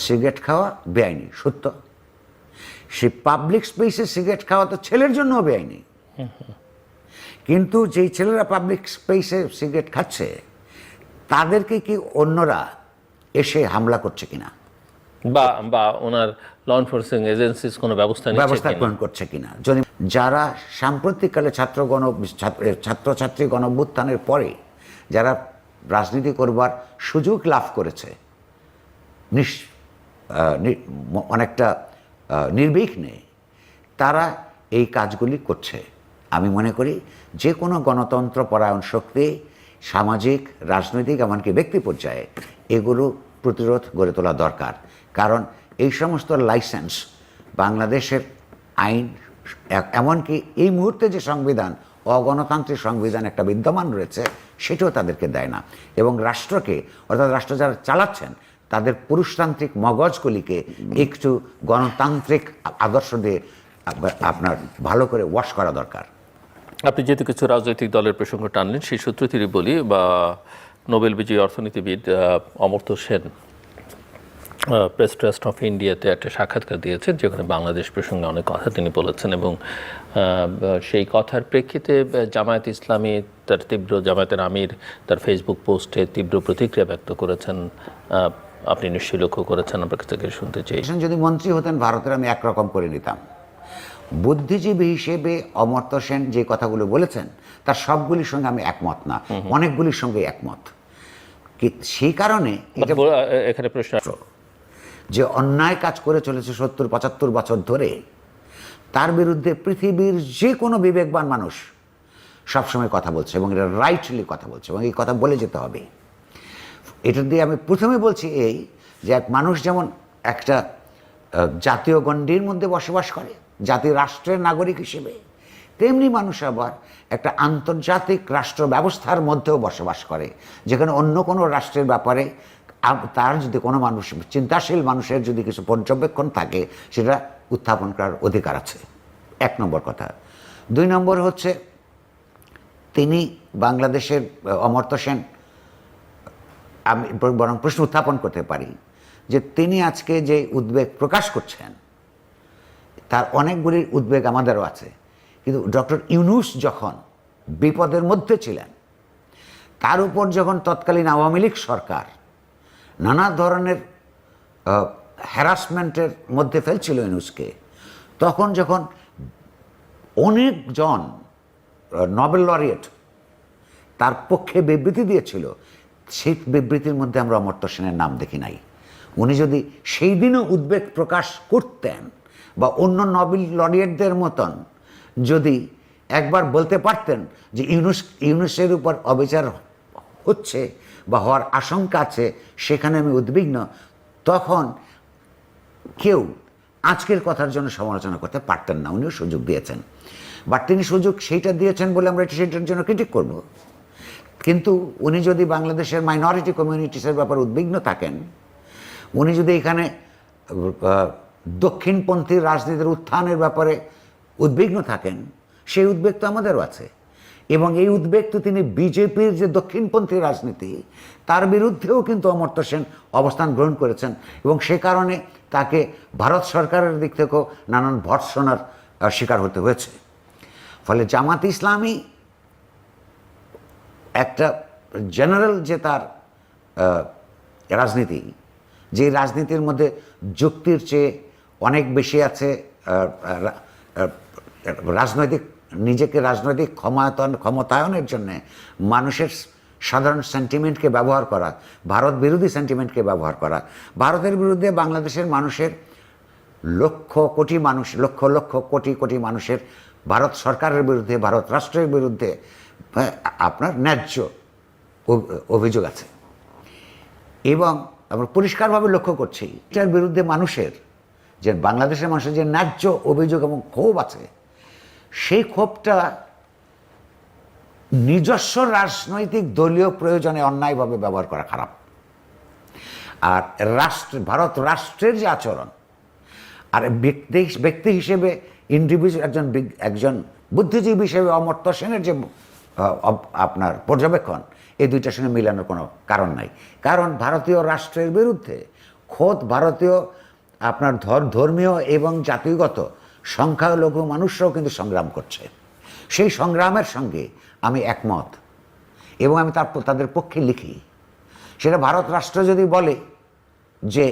Cigarette খাওয়া বেআইনি সত্য। সেই পাবলিক স্পেসে সিগারেট খাওয়া তো ছেলের জন্যও বেআইনি। কিন্তু যেই ছেলেরা পাবলিক স্পেসে সিগারেট খাচ্ছে তাদেরকে কি অন্যরা এসে হামলা করছে কিনা? বা বা ওনার ল এনফোর্সিং এজেন্সিস কোনো ব্যবস্থা ব্যবস্থা গ্রহণ করছে কিনা? যদি যারা সাম্প্রতিককালে ছাত্র গণ ছাত্র- ছাত্রছাত্রী গণভ্যুত্থানের পরে যারা রাজনীতি করবার সুযোগ লাভ করেছে অনেকটা নির্বিঘ্নে তারা এই কাজগুলি করছে। আমি মনে করি যে কোনো গণতন্ত্র পরায়ণ শক্তি, সামাজিক, রাজনৈতিক, এমনকি ব্যক্তি পর্যায়ে এগুলো প্রতিরোধ গড়ে তোলা দরকার। কারণ এই সমস্ত লাইসেন্স বাংলাদেশের আইন এমনকি এই মুহূর্তে যে সংবিধান, অগণতান্ত্রিক সংবিধান একটা বিদ্যমান রয়েছে, সেটাও তাদেরকে দেয় না। এবং রাষ্ট্রকে, অর্থাৎ রাষ্ট্র যারা চালাচ্ছেন তাদের পুরুষতান্ত্রিক মগজগুলিকে একটু গণতান্ত্রিক আদর্শ দিয়ে আপ- আপনার ভালো করে ওয়াশ করা দরকার। আপনি যেহেতু কিছু রাজনৈতিক দলের প্রসঙ্গ টানলেন, সেই সূত্র তিনি বলি বা নোবেল বিজয়ী অর্থনীতিবিদ Amartya Sen press trust of ইন্ডিয়াতে একটা সাক্ষাৎকার দিয়েছেন, যেখানে বাংলাদেশ প্রসঙ্গে অনেক কথা তিনি বলেছেন এবং সেই কথার প্রেক্ষিতে জামায়াত ইসলামী তার তীব্র, জামায়াতের আমির তার ফেসবুক পোস্টে তীব্র প্রতিক্রিয়া ব্যক্ত করেছেন আপনি নিশ্চয়ই লক্ষ্য করেছেন আপনার কাছ থেকে শুনতে চাই। যদি মন্ত্রী হতেন ভারতের আমি একরকম করে নিতাম। বুদ্ধিজীবী হিসেবে অমর্ত্য সেন যে কথাগুলো বলেছেন তার সবগুলির সঙ্গে আমি একমত না। অনেকগুলির সঙ্গে একমত। সেই কারণে এটা এখানে প্রশ্ন। যে অন্যায় কাজ করে চলেছে সত্তর পঁচাত্তর বছর ধরে তার বিরুদ্ধে পৃথিবীর যে কোনো বিবেকবান মানুষ সবসময় কথা বলছে এবং এটা রাইটলি কথা বলছে এবং এই কথা বলে যেতে হবে। এটা দিয়ে আমি প্রথমে বলছি এই যে এক মানুষ যেমন একটা জাতীয় গণ্ডির মধ্যে বসবাস করে জাতীয় রাষ্ট্রের নাগরিক হিসেবে, তেমনি মানুষ আবার একটা আন্তর্জাতিক রাষ্ট্র ব্যবস্থার মধ্যেও বসবাস করে, যেখানে অন্য কোনো রাষ্ট্রের ব্যাপারে তার যদি কোনো মানুষ, চিন্তাশীল মানুষের যদি কিছু পর্যবেক্ষণ থাকে, সেটা উত্থাপন করার অধিকার আছে। এক নম্বর কথা। দুই নম্বর হচ্ছে, তিনি বাংলাদেশের অমর্ত্য সেন আমি বরং প্রশ্ন উত্থাপন করতে পারি যে তিনি আজকে যে উদ্বেগ প্রকাশ করছেন, তার অনেকগুলি উদ্বেগ আমাদেরও আছে। কিন্তু ডক্টর ইউনুস যখন বিপদের মধ্যে ছিলেন, তার উপর যখন তৎকালীন আওয়ামী লীগ সরকার নানা ধরনের হ্যারাসমেন্টের মধ্যে ফেলছিল ইউনুসকে, তখন যখন অনেকজন নোবেল লরিয়েট তার পক্ষে বিবৃতি দিয়েছিল সেই বিবৃতির মধ্যে আমরা অমর্ত্য সেনের নাম দেখি নাই। উনি যদি সেই দিনও উদ্বেগ প্রকাশ করতেন বা অন্য নবেল লরিয়েটদের মতন যদি একবার বলতে পারতেন যে ইউনুস, ইউনুসের উপর অবিচার হচ্ছে বা হওয়ার আশঙ্কা আছে, সেখানে আমি উদ্বিগ্ন, তখন কেউ আজকের কথার জন্য সমালোচনা করতে পারতেন না। উনিও সুযোগ দিয়েছেন। বাট তিনি সুযোগ সেইটা দিয়েছেন বলে আমরা সেটার জন্য ক্রিটিক করব। কিন্তু উনি যদি বাংলাদেশের মাইনরিটি কমিউনিটিসের ব্যাপারে উদ্বিগ্ন থাকেন, উনি যদি এখানে দক্ষিণপন্থী রাজনীতির উত্থানের ব্যাপারে উদ্বিগ্ন থাকেন, সেই উদ্বেগ তো আমাদেরও আছে। এবং এই উদ্বেগ তো তিনি বিজেপির যে দক্ষিণপন্থী রাজনীতি, তার বিরুদ্ধেও কিন্তু অমর্ত্য সেন অবস্থান গ্রহণ করেছেন। এবং সে কারণে তাকে ভারত সরকারের দিক থেকেও নানান ভর্সনার শিকার হতে হয়েছে। ফলে জামাত ইসলামী একটা জেনারেল যে তার রাজনীতি, যে রাজনীতির মধ্যে যুক্তির চেয়ে অনেক বেশি আছে রাজনৈতিক, নিজেকে রাজনৈতিক ক্ষমতায়ন ক্ষমতায়নের জন্যে মানুষের সাধারণ সেন্টিমেন্টকে ব্যবহার করা, ভারত বিরোধী সেন্টিমেন্টকে ব্যবহার করা, ভারতের বিরুদ্ধে বাংলাদেশের মানুষের লক্ষ কোটি মানুষ, লক্ষ লক্ষ কোটি কোটি মানুষের, ভারত সরকারের বিরুদ্ধে, ভারত রাষ্ট্রের বিরুদ্ধে আপনার ন্যায্য অভিযোগ আছে। এবং আমরা পরিষ্কারভাবে লক্ষ্য করছি, এটার বিরুদ্ধে মানুষের, যে বাংলাদেশের মানুষের যে ন্যায্য অভিযোগ এবং ক্ষোভ আছে, সেই ক্ষোভটা নিজস্ব রাজনৈতিক দলীয় প্রয়োজনে অন্যায়ভাবে ব্যবহার করা খারাপ। আর রাষ্ট্র, ভারত রাষ্ট্রের যে আচরণ, আর ব্যক্তি ব্যক্তি হিসেবে ইন্ডিভিজুয়াল একজন একজন বুদ্ধিজীবী হিসেবে অমর্ত্য সেনের যে আপনার পর্যবেক্ষণ, এই দুইটার সঙ্গে মিলানোর কোনো কারণ নাই। কারণ ভারতীয় রাষ্ট্রের বিরুদ্ধে খোদ ভারতীয় আপনার ধর, ধর্মীয় এবং জাতিগত সংখ্যালঘু মানুষরাও কিন্তু সংগ্রাম করছে। সেই সংগ্রামের সঙ্গে আমি একমত এবং আমি তার তাদের পক্ষে লিখি। সেটা ভারত রাষ্ট্র যদি বলে যে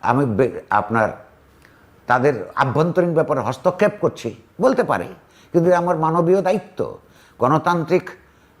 আমি আপনার তাদের আভ্যন্তরীণ ব্যাপারে হস্তক্ষেপ করছি, বলতে পারে। কিন্তু আমার মানবীয় দায়িত্ব। গণতান্ত্রিক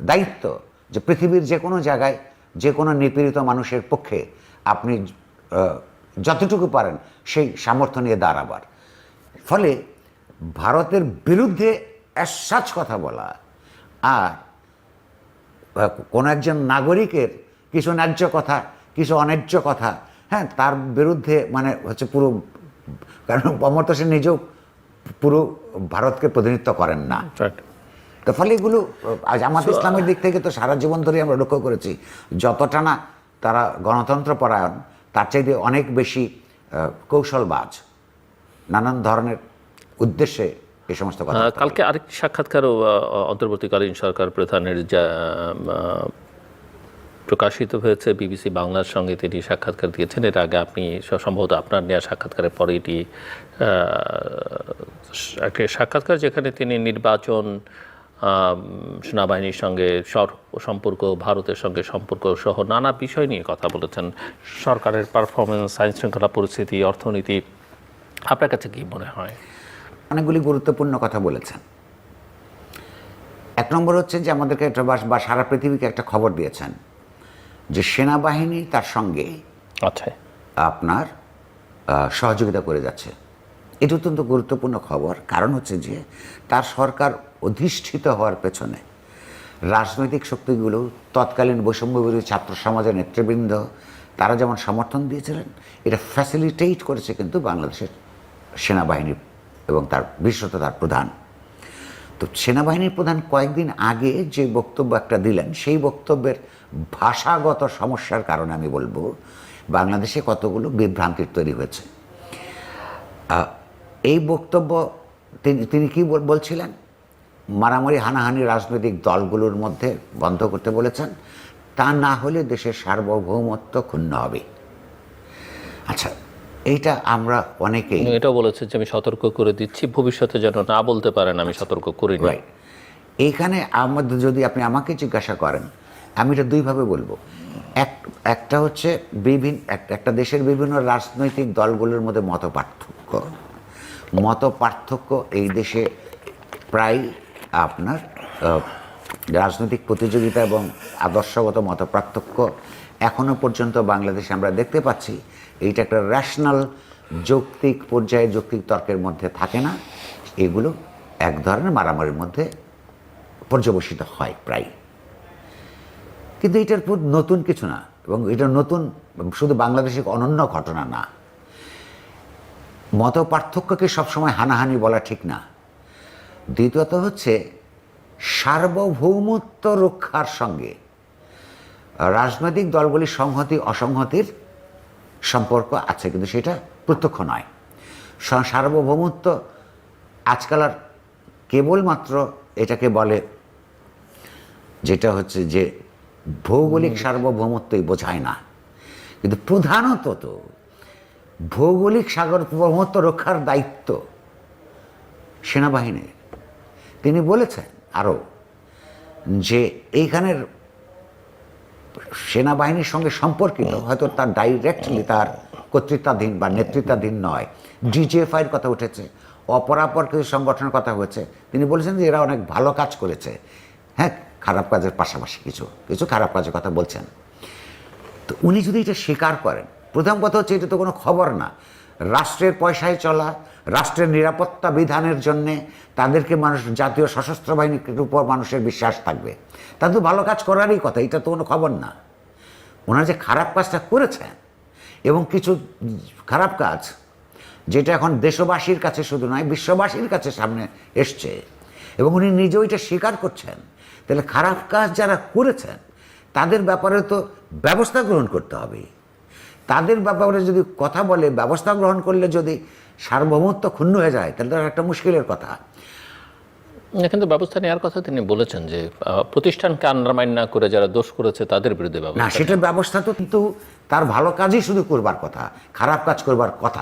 দায়িত্ব যে পৃথিবীর যে কোনো জায়গায় যে কোনো নিপীড়িত মানুষের পক্ষে আপনি যতটুকু পারেন সেই সামর্থ্য নিয়ে দাঁড়াবার ফলে ভারতের বিরুদ্ধে অ্যাসাচ কথা বলা আর কোনো একজন নাগরিকের কিছু ন্যায্য কথা, কিছু অন্যায্য কথা হ্যাঁ তার বিরুদ্ধে মানে হচ্ছে পুরো, কারণ অমর্ত্য সেন নিজেও পুরো ভারতকে প্রতিনিধিত্ব করেন না. তো ফলে এগুলো আজ আমাদের ইসলামের দিক থেকে তো সারা জীবন ধরে আমরা লক্ষ্য করেছি যতটা না তারা গণতন্ত্র পরায়ণ তার চাইতে অনেক বেশি কৌশলবাজ নানান ধরনের উদ্দেশ্যে এই সমস্ত কথা কালকে আরেকটি সাক্ষাৎকারও অন্তর্বর্তীকালীন সরকার প্রধানের যা প্রকাশিত হয়েছে। বিবিসি বাংলার সঙ্গে তিনি সাক্ষাৎকার দিয়েছেন। এর আগে আপনি সম্ভবত আপনার নেওয়া সাক্ষাৎকারের পরে এটি সাক্ষাৎকার যেখানে তিনি নির্বাচন সেনাবাহিনীর সঙ্গে সর- সম্পর্ক ভারতের সঙ্গে সম্পর্ক সহ নানা বিষয় নিয়ে কথা বলেছেন সরকারের পারফরমেন্স আইন শৃঙ্খলা পরিস্থিতি অর্থনীতি। আপনার কাছে কি মনে হয়? অনেকগুলি গুরুত্বপূর্ণ কথা বলেছেন। এক নম্বর হচ্ছে যে আমাদেরকে একটা বা বা সারা পৃথিবীকে একটা খবর দিয়েছেন যে সেনাবাহিনী তার সঙ্গে আচ্ছা। আপনার সহযোগিতা করে যাচ্ছে। এটা অত্যন্ত গুরুত্বপূর্ণ খবর। কারণ হচ্ছে যে তার সরকার অধিষ্ঠিত হওয়ার পেছনে রাজনৈতিক শক্তিগুলো তৎকালীন বৈষম্য বিরোধী ছাত্র সমাজের নেতৃবৃন্দ, তারা যেমন সমর্থন দিয়েছিলেন, এটা ফ্যাসিলিটেট করেছে কিন্তু বাংলাদেশের সেনাবাহিনী এবং তার বিশেষত তার প্রধান। তো সেনাবাহিনীর প্রধান কয়েকদিন আগে যে বক্তব্য একটা দিলেন, সেই বক্তব্যের ভাষাগত সমস্যার কারণে আমি বলব, বাংলাদেশে কতগুলো বিভ্রান্তির তৈরি হয়েছে। এই বক্তব্য তিনি তিনি কি বলছিলেন? মারামারি হানাহানি রাজনৈতিক দলগুলোর মধ্যে বন্ধ করতে বলেছেন। তা না হলে দেশের সার্বভৌমত্ব ক্ষুণ্ণ হবে। আচ্ছা এইটা আমরা অনেকেই এটা বলেছে যে আমি সতর্ক করে দিচ্ছি ভবিষ্যতে যেন না বলতে পারেন আমি সতর্ক করিনি। রাইট এইখানে আমাদের যদি আপনি আমাকে জিজ্ঞাসা করেন আমি এটা দুইভাবে বলব। এক একটা হচ্ছে বিভিন্ন একটা দেশের বিভিন্ন রাজনৈতিক দলগুলোর মধ্যে মত পার্থক্য মত পার্থক্য এই দেশে প্রায় আপনার রাজনৈতিক প্রতিযোগিতা এবং আদর্শগত মত পার্থক্য এখনও পর্যন্ত বাংলাদেশে আমরা দেখতে পাচ্ছি, এইটা একটা ন্যাশনাল যৌক্তিক পর্যায়ে যৌক্তিক তর্কের মধ্যে থাকে না। এগুলো এক ধরনের মারামারির মধ্যে পর্যবসিত হয় প্রায়। কিন্তু এটার নতুন কিছু না, এবং এটা নতুন, শুধু বাংলাদেশের অনন্য ঘটনা না। মত পার্থক্যকে সবসময় হানাহানি বলা ঠিক না। দ্বিতীয়ত হচ্ছে সার্বভৌমত্ব রক্ষার সঙ্গে রাজনৈতিক দলগুলির সংহতি অসংহতির সম্পর্ক আছে কিন্তু সেটা প্রত্যক্ষ নয়। সার্বভৌমত্ব আজকাল আর কেবলমাত্র এটাকে বলে যেটা হচ্ছে যে ভৌগোলিক সার্বভৌমত্বই বোঝায় না। কিন্তু প্রধানত তো ভৌগোলিক সার্বভৌমত্ব রক্ষার দায়িত্ব সেনাবাহিনীর। তিনি বলেছেন আরও যে এইখানের সেনাবাহিনীর সঙ্গে সম্পর্কিত, হয়তো তার ডাইরেক্টলি তার কর্তৃত্বাধীন বা নেতৃত্বাধীন নয়। ডিজিএফআইয়ের কথা উঠেছে, অপরাপর কিছু সংগঠনের কথা হয়েছে। তিনি বলেছেন যে এরা অনেক ভালো কাজ করেছে। হ্যাঁ খারাপ কাজের পাশাপাশি কিছু কিছু খারাপ কাজের কথা বলছেন। তো উনি যদি এটা স্বীকার করেন প্রথম কথা হচ্ছে এটা তো কোনো খবর না। রাষ্ট্রের পয়সায় চলা রাষ্ট্রের নিরাপত্তা বিধানের জন্যে তাদেরকে মানুষ জাতীয় সশস্ত্র বাহিনীর উপর মানুষের বিশ্বাস থাকবে। তাদের তো ভালো কাজ করারই কথা, এটা তো কোনো খবর না। ওনারা যে খারাপ কাজটা করেছেন, এবং কিছু খারাপ কাজ, যেটা এখন দেশবাসীর কাছে শুধু নয়, বিশ্ববাসীর কাছে সামনে এসছে, এবং উনি নিজেও এটা স্বীকার করছেন, তাহলে খারাপ কাজ যারা করেছেন, তাদের ব্যাপারে তো ব্যবস্থা গ্রহণ করতে হবে। তাদের ব্যাপারে যদি কথা বলে ব্যবস্থা গ্রহণ করলে যদি সার্বভৌমত্ব ক্ষুণ্ণ হয়ে যায় তাহলে তো একটা মুশকিলের কথা। কিন্তু ব্যবস্থা নেওয়ার কথা তিনি বলেছেন যে প্রতিষ্ঠানকে আন্ডারমাইন না করে যারা দোষ করেছে তাদের বিরুদ্ধে না সেটা সেটার ব্যবস্থা তো কিন্তু তার ভালো কাজই শুধু করবার কথা খারাপ কাজ করবার কথা